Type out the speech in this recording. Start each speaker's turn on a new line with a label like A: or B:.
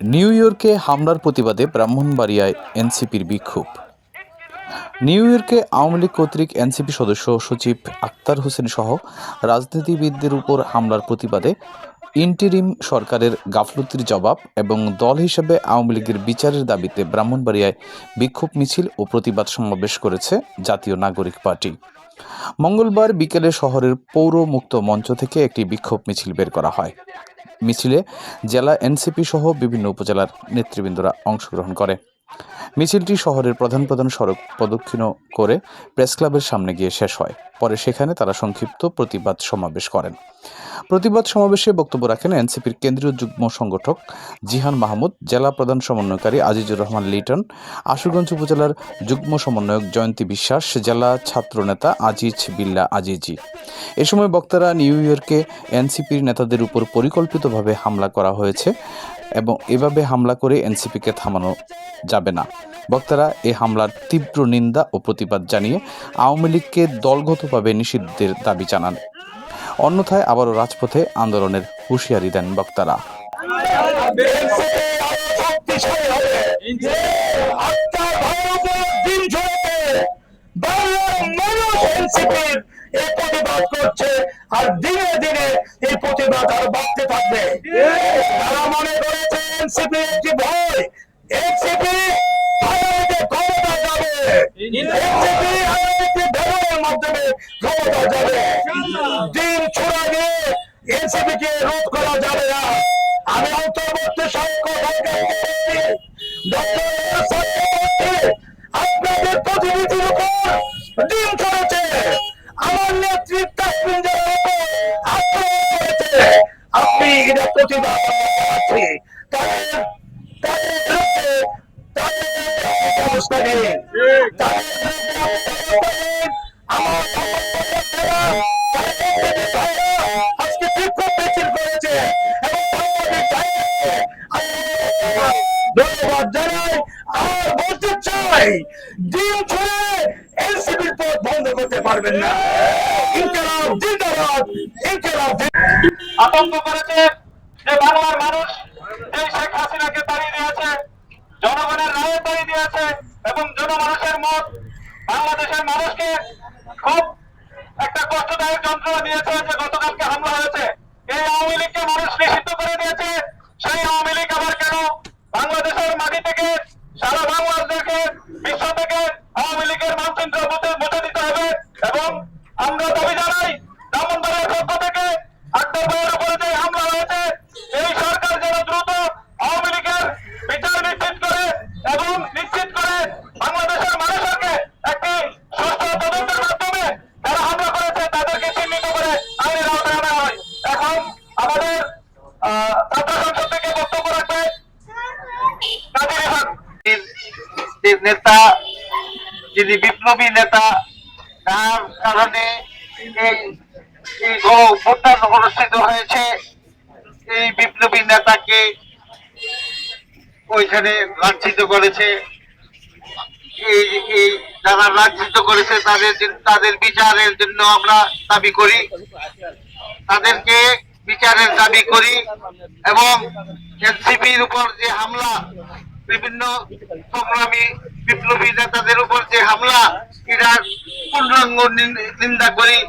A: New ইয়র্কে হামলার প্রতিবাদে ব্রাহ্মণবাড়িয়ায় এনসিপির বিক্ষোভ। নিউ ইয়র্কে আওয়ামী লীগ কর্তৃক এনসিপি সদস্য সচিব আক্তার হোসেন সহ রাজনীতিবিদদের উপর হামলার প্রতিবাদে ইন্টিরিম সরকারের গাফলতির জবাব এবং দল হিসেবে আওয়ামী লীগের বিচারের দাবিতে ব্রাহ্মণবাড়িয়ায় বিক্ষোভ মিছিল ও প্রতিবাদ সমাবেশ করেছে জাতীয় নাগরিক পার্টি। মঙ্গলবার বিকেলে শহরের পৌর মুক্ত মঞ্চ থেকে একটি বিক্ষোভ মিছিল বের করা হয়। মিছিলে জেলা এনসিপি সহ বিভিন্ন উপজেলার নেতৃবৃন্দরা অংশগ্রহণ করে। মিছিলটি শহরের প্রধান প্রধান সড়ক প্রদক্ষিণ করে প্রেস ক্লাবের সামনে গিয়ে শেষ হয়। পরে সেখানে তারা সংক্ষিপ্ত প্রতিবাদ সমাবেশ করেন। প্রতিবাদ সমাবেশে বক্তব্য রাখেন এনসিপির কেন্দ্রীয় যুগ্ম সংগঠক জিহান মাহমুদ, জেলা প্রধান সমন্বয়কারী আজিজুর রহমান লিটন, আশুগঞ্জ উপজেলার যুগ্ম সমন্বয়ক জয়ন্তী বিশ্বাস, জেলা ছাত্রনেতা আজিজ বিল্লা আজিজি। এ সময় বক্তারা নিউ ইয়র্কে এনসিপির নেতাদের উপর পরিকল্পিতভাবে হামলা করা হয়েছে। এবং এভাবে হামলা করে এনসিপিকে থামানো যাবে না। বক্তারা এ হামলার তীব্র নিন্দা ও প্রতিবাদ জানিয়ে আওয়ামী লীগকে দলগতভাবে নিষিদ্ধের দাবি জানান। অন্যথায় আবারও রাজপথে আন্দোলনের হুঁশিয়ারি দেন বক্তারা।
B: এই প্রতিবাদ করছে আর দিনে দিনে এই প্রতিবাদ আর বাড়তে থাকবে। তারা মনে করেছে এনসিপি একটি ভয়। এনসিপি কে রোধ করা যাবে না। আমি অন্তর্বর্তী সরকার আপনাদের প্রতিবাদ আছে তাদের তাদের বন্ধ করতে পারবেন না। ইনকেলাব জিন্দাবাদ। ইনকেলাব।
C: আতঙ্ক করেছে যে বাংলার মানুষ এই শেখ হাসিনাকে তাড়িয়ে দিয়েছে, জনগণের রায়ে তাড়িয়ে দিয়েছে এবং জনমানুষের মত বাংলাদেশের মানুষকে খুব একটা কষ্টদায়ক যন্ত্রণা দিয়েছে যে গতকালকে হামলা হয়েছে। এই আওয়ামী লীগকে মানুষ নিষিদ্ধ করে দিয়েছে, সেই আওয়ামী লীগ আবার কেন বাংলাদেশের মাটি থেকে সারা বাংলাদেশকে বিশ্ব থেকে আওয়ামী লীগের মানচিত্র মুছে দিতে হবে এবং আমরা দাবি জানাই ব্রাহ্মণবাড়িয়ার পক্ষ থেকে আক্তার ভাইয়ের উপরে যে হামলা হয়েছে এই সরকার যেন দ্রুত আওয়ামী লীগের বিচার নিশ্চিত করে এবং নিশ্চিত করে বাংলাদেশের মানুষকে একটি সুস্থ তদন্তের মাধ্যমে যারা হামলা করেছে, তাদেরকে চিহ্নিত করে আইনের আওতায় আনা হয়। এখন আমাদের ছাত্র সংসদ থেকে বক্তব্য রাখবে নেতা, যিনি বিপ্লবী নেতা, তার কারণে এই অনুষ্ঠিত হয়েছে। এই বিপ্লবী নেতাকে ওইখানে লাঞ্ছিত করেছে। যারা লাঞ্ছিত করেছে, তাদের তাদের বিচারের জন্য আমরা দাবি করি। তাদেরকে বিচারের দাবি করি এবং এনসিপির উপর যে হামলা, বিভিন্ন সংগ্রামী বিপ্লবী নেতাদের উপর যে হামলা, এটার পূর্ণাঙ্গ নিন- নিন্দা করি।